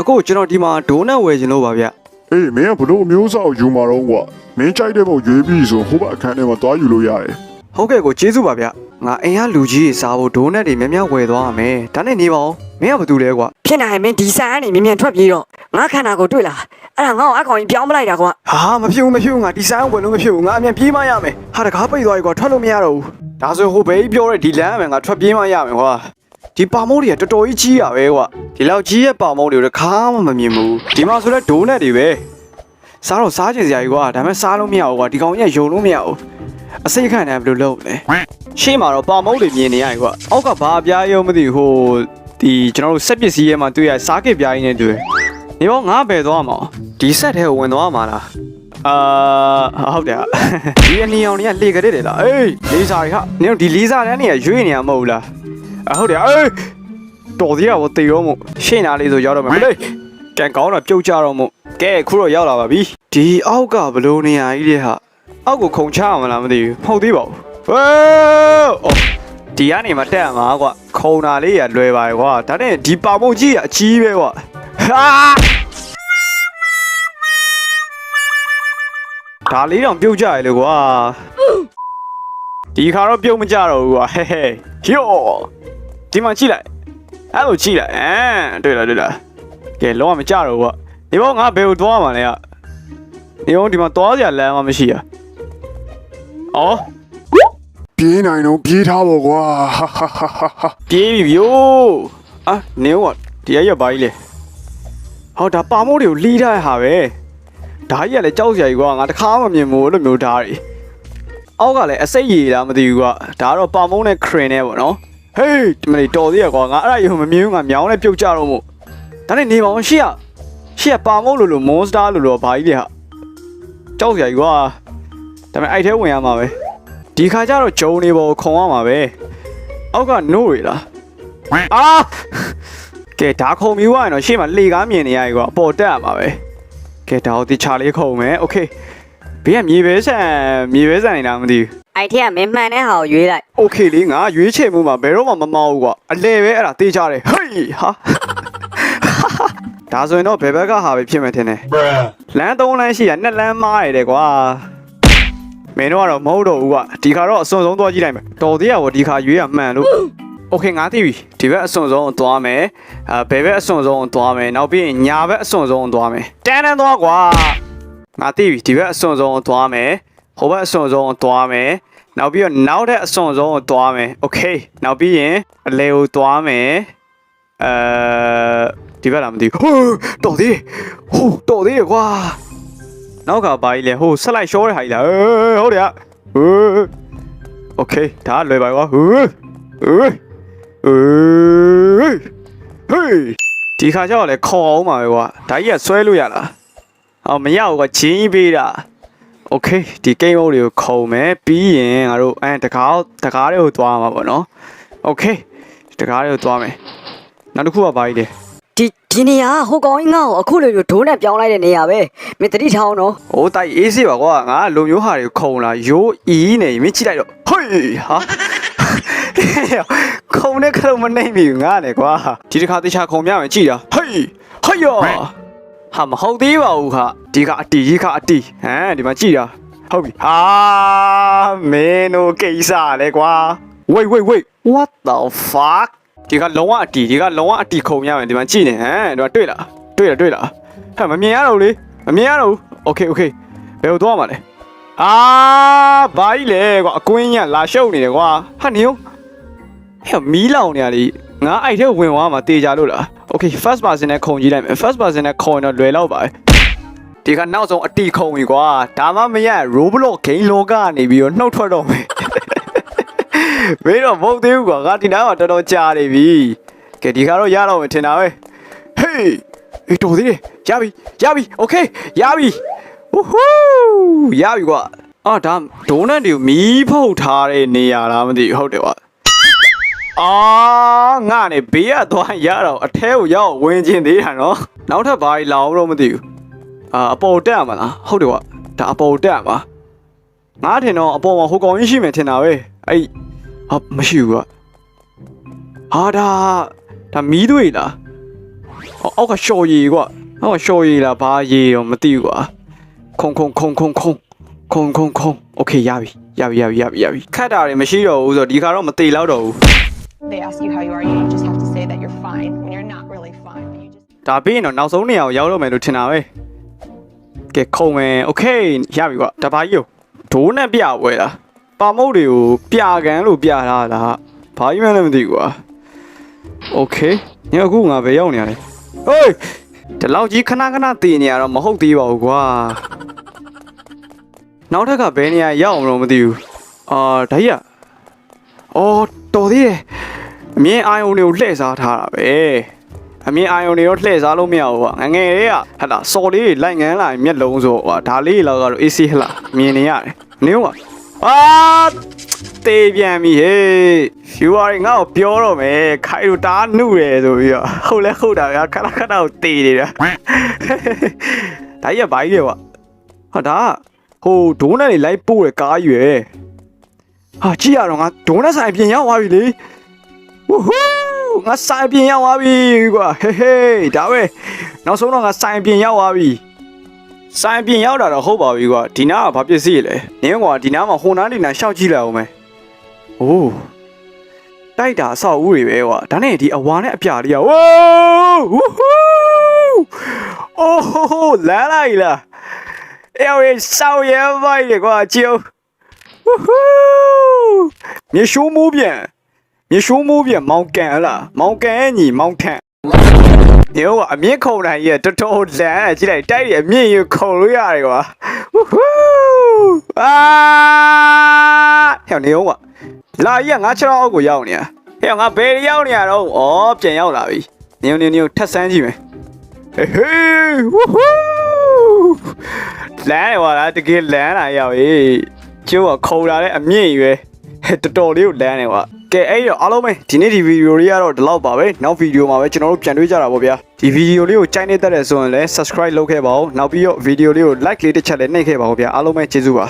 အကိုကျွန်တော်ဒီမှာဒိုးနက်ဝယ်ခြင်းလို့ပါဗျအေးမင်းကဘလို့အမျိုးအစားကိုယူมาတော့ကွာမင်းကြိုက်တဲ့ပုံရွေးပြီးဆိုဟိုဘက်အခန်းထဲမှာသွားယူလို့ရတယ်ဟုတ်ကဲ့ကိုကျေးဇူးပါဗျငါအိမ်ကလူကြီးတွေစားဖို့ဒိုးနက်တွေများများဝယ်သွားရမယ်ဒါနဲ့နေပါဦးမင်းကဘာတူလဲကွာဖြစ်နိုင်ရင်မင်းဒီဆန်ကနေမြန်မြန်ထွက်ပြေးတော့ငါခန္ဓာကိုတွေ့လာအဲ့ဒါငါ့ကိုအကောင်ကြီးပြောင်းပလိုက်တာကွာဟာမဖြစ်ဘူးမဖြစ်ဘူးငါဒီဆိုင်ဝယ်လို့မဖြစ်ဘူးငါအမြန်ပြေးမှရမယ်ဟာတကားပိတ်သွားပြီကွာထွက်လို့မရတော့ဘူးဒါဆိုဟိုဘေးပြောတဲ့ဒီလမ်းအမြန်ငါထွက်ပြေးမှရမယ်ကွာ ဒီပါမုတ်တွေကတော်တော်ကြီးကြီးရပဲကွာဒီလောက်ကြီးရဲ့ပါမုတ်တွေကိုတခါမှမမြင်ဘူးဒီမှာဆိုလဲဒိုးနက်တွေပဲစားတော့စားချင်စရာကြီးကွာဒါပေမဲ့စားလို့မရဘူးကွာဒီကောင်ကြီးကယုံလို့မရဘူးအစိတ်ခံတယ်ဘယ်လိုလုပ်လဲရှေ့မှာတော့ပါမုတ်တွေမြင်နေရတယ်ကွာအောက်ကဘာအပြားရုံမသိဘူးဟိုဒီကျွန်တော်တို့စက်ပစ္စည်းရဲ့မှာတွေ့ရစားကစ်ပြားကြီးနဲ့တွေ့နေတော့ငါဘယ်သွားမှာဒီဆက်ထဲကိုဝင်သွားမှာလားအာဟုတ်တယ်ဟာဒီအနီအောင်တွေကလေကြတဲ့တယ်လားအေးလေးစားတွေဟာနင်တို့ဒီလေးစားတန်းတွေကရွေးနေရမဟုတ်လား အဟုတ်တယ်အေးတော်သေးရဘောတေရောမို့ရှင်းနာလေးဆိုရောက်တော့မယ်မလေးကန်ကောင်းတော့ပြုတ်ကြတော့မို့ကဲခုတော့ရောက်လာပါပြီဒီအောက်ကဘလို့နေရကြီးတဲ့ဟာအောက်ကိုခုံချအောင်မလားမသိဘူးမဟုတ်သေးပါဘူးဝေးအော်ဒီကနေမှတက်ရမှာကွာခုံတာလေးရလွယ်ပါကွာဒါနဲ့ဒီပါမုံကြီးကအကြီးပဲကွာဟာဒါလေးတော့ပြုတ်ကြရလေကွာဒီခါတော့ပြုတ်မကြတော့ဘူးကွာဟဲဟဲဟို ဒီမှာကြည့်လိုက်အဲ့လိုကြည့်လိုက်အမ်တွေ့လားတွေ့လားကဲလုံးဝမကြတော့ဘူးပေါ့ဒီဘောငါဘယ်ကိုသွားမှာလဲကနေအောင်ဒီမှာသွားစရာလမ်းမှမရှိရအော်ပြေးနိုင်တော့ပြေးထားပေါ့ကွာပြေးပြီဗျို့အာနေဦးကတရားရပါကြီးလေဟောဒါပါမိုးတွေကိုလီးထားရဟာပဲဒါကြီးကလည်းကြောက်စရာကြီးကွာငါတခါမှမြင်မို့လို့မျိုးဓာတ်ကြီးအောက်ကလည်းအစိတ်ရည်လားမသိဘူးကွာဒါကတော့ပါမိုးနဲ့ခရင်နဲ့ပေါ့နော် ဟေးဒီမလေးတော်သေးရကွာငါအဲ့ဒါကြီးမမြင်ဘူးငါမြောင်းနဲ့ပြုတ်ကြတော့မို့ဒါနဲ့နေပါအောင်ရှေ့ကရှေ့ကပါမိုးလို့လို့မွန်စတာလို့လို့ဘာကြီးလေဟာကြောက်စရာကြီးကွာဒါပေမဲ့အဲ့ထဲဝင်ရမှာပဲဒီခါကျတော့ဂျုံနေပေါ်ခုံရမှာပဲအောက်ကနိုးရလား အာကဲဒါခုံပြီးွားရင်တော့ရှေ့မှာလေကားမြင်နေရပြီကွာအပေါ်တက်ရမှာပဲကဲဒါကိုတခြားလေးခုံမယ်โอเคဘေးကမြေပဲဆန်မြေပဲဆန်နေတာမသိဘူး အဲ့ထက်ကမင်းမှန်တဲ့ဟာကိုရွေးလိုက် โอเคလေးငါရွေးချယ်မှုမှာဘယ်တော့မှမမောက်ဘူးကွာအလဲပဲအဲ့ဒါတေးကြတယ်ဟေးဟာဒါဆိုရင်တော့ဘယ်ဘက်ကဟာပဲဖြစ်မယ်ထင်တယ်လမ်းသုံးလမ်းရှိရနှစ်လမ်းမားရတယ်ကွာမင်းတို့ကတော့မဟုတ်တော့ဘူးကွာဒီခါတော့အစွန်ဆုံးသွားကြည့်လိုက်မယ်တော်သေးရဗောဒီခါရွေးရမှန်လို့ โอเคငါသိပြီဒီဘက်အစွန်ဆုံးကိုသွားမယ်အဲဘယ်ဘက်အစွန်ဆုံးကိုသွားမယ်နောက်ပြီးရင်ညာဘက်အစွန်ဆုံးကိုသွားမယ်တန်းတန်းသွားကွာငါသိပြီဒီဘက်အစွန်ဆုံးကိုသွားမယ် ဟိုဘက်အစွန်ဆုံးကိုသွားမယ်နောက်ပြီးတော့နောက်ထပ်အစွန်ဆုံးကိုသွားမယ်โอเคနောက်ပြီးရင်အလဲကိုသွားမယ်အဲဒီဘက်လားမသိဘူးဟိုးတော်သေးတယ်ဟိုးတော်သေးတယ်ကွာနောက်ကဘာကြီးလဲဟိုဆက်လိုက်ရှောတဲ့ဟာကြီးလားအေးဟုတ်တယ်ဟိုးโอเคဒါကလွယ်ပါကွာဟိုးဟိုး အေးဟေးဒီခါကျတော့လေခေါ်အောင်ပါပဲကွာဒါကြီးကဆွဲလို့ရလားအော်မရဘူးကွာဂျင်းကြီးပေးတာ โอเคဒီကိန်းမုတ်တွေကိုခုံမယ်ပြီးရင်ငါတို့အဲတကားတကားတွေကိုသွားမှာပေါ့နော်โอเคတကားတွေကိုသွားမယ်နောက်တစ်ခုကဘာကြီးလဲ ဒီဒီနေရာကဟိုကောင်ကြီးငါ့ကိုအခုလိုလိုဒိုးနဲ့ပြောင်းလိုက်တဲ့နေရာပဲမင်းတတိထောင်းတော့ ဟိုတိုက်အေးစေးပါကွာငါကလူမျိုးဟာတွေကိုခုံလာရိုးအီးနေမင်းကြည့်လိုက်တော့ဟေးဟာခုံနဲ့ခလုံးမနိုင်ပြီငါနဲ့ကွာဒီတစ်ခါတခြားခုံပြမယ်ကြည့်တာဟေးဟေးယော ဟာမဟုတ်သေးပါဘူးခဒီကအတီကြီးခအတီဟမ်ဒီမှာကြည့်တာဟုတ်ပြီဟာမင်းတို့ကိစ္စလဲကွာ wait wait wait what the fuck ဒီကလုံးဝအတီဒီကလုံးဝအတီခုံရမယ်ဒီမှာကြည့်နေဟမ်ဒီမှာတွေ့လားတွေ့လားတွေ့လားဟဲ့မမြင်ရတော့ဘူးလေမမြင်ရတော့ဘူး okay okay ဘယ်ကိုသွားမှာလဲအာဘာကြီးလဲကွာအကွင်းကြီးကလာရှုပ်နေတယ်ကွာဟာနေရောဟဲ့မီးလောင်နေရလေ ငါအဲ့ထဲဝင်သွားမှာတေချာလို့လား okay first person နဲ့ခုံကြည့်လိုက်မယ် first person နဲ့ခုံရင်တော့လွယ်တော့ပါပဲဒီကနောက်ဆုံးအတီခုံပြီကွာဒါမှမရ Roblox game လောကကနေပြီးတော့နှုတ်ထွက်တော့မယ် ဘေးတော့မဟုတ်သေးဘူးကွာငါဒီနားမှာတော်တော်ကြာနေပြီကဲဒီကတော့ရတော့မယ်ထင်တာပဲဟေးအေးတော်သေးတယ်ရပြီရပြီโอเคရပြီဝူးဟူးရပြီကွာအာဒါဒိုနတ်တွေကိုမီးဖုတ်ထားတဲ့နေရာလားမသိဘူးဟုတ်တယ်ကွာ အာငါနဲ့ဘေးကသွားရတော့အထဲကိုရောက်ဝင်ကျင်သေးတာနော်နောက်ထပ်ဘာကြီးလောင်တော့မသိဘူးအာအပေါ်တက်ရမှာလားဟုတ်တယ်ကွာဒါအပေါ်တက်ရမှာငါထင်တော့အပေါ်မှာဟိုကောင်ကြီးရှိမယ်ထင်တာပဲအဲ့ ဟာမရှိဘူးကွာဟာဒါဒါမီးသွေးလား အော်အောက်ကရှော်ရီကွာအောက်ကရှော်ရီလားဘာရီတော့မသိဘူးကွာခုံခုံခုံခုံခုံခုံခုံခုံโอเคရပြီရပြီရပြီရပြီရပြီခတ်တာတွေမရှိတော့ဘူးဆိုတော့ဒီခါတော့မသေးတော့တော့ဘူး they ask you how you are you just have to say that you're fine when you're not really fine but you just ဒါပြီးရင်တော့နောက်ဆုံးနေရာကိုရောက်တော့မယ်လို့ထင်တာပဲကဲခုံမယ် okay ရပြီကွာတပါးကြီးကိုဒိုးနဲ့ပြပွဲလားပါမုတ်တွေကိုပြကန်လို့ပြထားတာဘာကြီးမှလည်းမသိကွာ okay ညအခုငါပဲရောက်နေရတယ်ဟေးဒီလောက်ကြီးခဏခဏတည်နေရတော့မဟုတ်သေးပါဘူးကွာနောက်ထပ်ကဘယ်နေရာရောက်အောင်လို့မသိဘူးအာဒါကြီးอ่ะအော်တော်သေးတယ် အမြင်အာယုံတွေကိုလှည့်စားထားတာပဲအမြင်အာယုံတွေတော့လှည့်စားလို့မရဘူးကွာငယ်ငယ်လေးကဟလာစော်လေးတွေလိုက်ငန်းလာရင်မျက်လုံးဆိုကွာဒါလေးလောက်ကတော့ AC ဟလာမြင်နေရတယ်နင်းကအာတေးပြန်ပြီဟေး viewer တွေငါ့ကိုပြောတော့မယ်ခိုင်တို့တားနှုတယ်ဆိုပြီးတော့ဟုတ်လဲဟုတ်တာဗျာခဏခဏကိုတေးနေတာဒါကြီးကဘာကြီးလဲကွာဟာဒါကဟိုဒိုးနဲ့တွေလိုက်ပို့တဲ့ကားရွယ်ဟာကြည့်ရတော့ငါဒိုးနဲ့ဆိုင်ပြင်ရောက်သွားပြီလေ ဝူဟူးငါဆိုင်ပြင်ရောက်သွားပြီကွာဟေးဟေးဒါပဲနောက်ဆုံးတော့ငါဆိုင်ပြင်ရောက်သွားပြီဆိုင်ပြင်ရောက်တာတော့ဟုတ်ပါပြီကွာဒီနားကဘာပစ္စည်းလဲနင်းကွာဒီနားမှာဟိုနားနေနာရှောက်ကြည့်လိုက်အောင်မယ်အိုးတိုက်တာအဆောက်အဦတွေပဲကွာဒါနဲ့ဒီအဝါနဲ့အပြာလေးကဝိုးဝူဟူးအိုးဟိုဟိုလာလိုက်လားအေးဝေးဆောက်ရဲပိုက်လေကွာကျိုးဝူဟူးမြေရှိုးမိုးပြန် မြေရှိုးမိုးပြန်မောင်ကန်ဟလားမောင်ကန်ရဲ့ညီမောင်ထန်ညောအမြင့်ခုံတိုင်းရဲ့တော်တော်လန်ကြည့်လိုက်တိုက်ရအမြင့်ရခုံလို့ရတယ်ကွာဝူဟူးအာဟဲ့နေအောင်ကွာလာကြီးကငါခြေထောက်အောက်ကိုရောက်နေတာဟဲ့ငါဘယ်ရောက်နေရတော့ဩပြန်ရောက်လာပြီညောညောညောထက်ဆန်းကြည့်မယ်ဟေးဟေးဝူဟူးလမ်းရွာလားတကယ်လမ်းလာရောက်ရေးကျိုးကခုံလာတဲ့အမြင့်ရွယ်တော်တော်လေးကိုလမ်းနေကွာ ကဲအဲ့တော့အားလုံးပဲဒီနေ့ဒီဗီဒီယိုလေးကတော့ဒီလောက်ပါပဲနောက်ဗီဒီယိုမှာပဲကျွန်တော်တို့ပြန်တွေ့ကြတာပေါ့ဗျာဒီဗီဒီယိုလေးကိုကြိုက်နေတတ်တယ်ဆိုရင်လည်း subscribe လုပ်ခဲ့ပါဦးနောက်ပြီးတော့ဗီဒီယိုလေးကို like လေးတစ်ချက်လည်းနှိပ်ခဲ့ပါဦးဗျာအားလုံးပဲကျေးဇူးပါ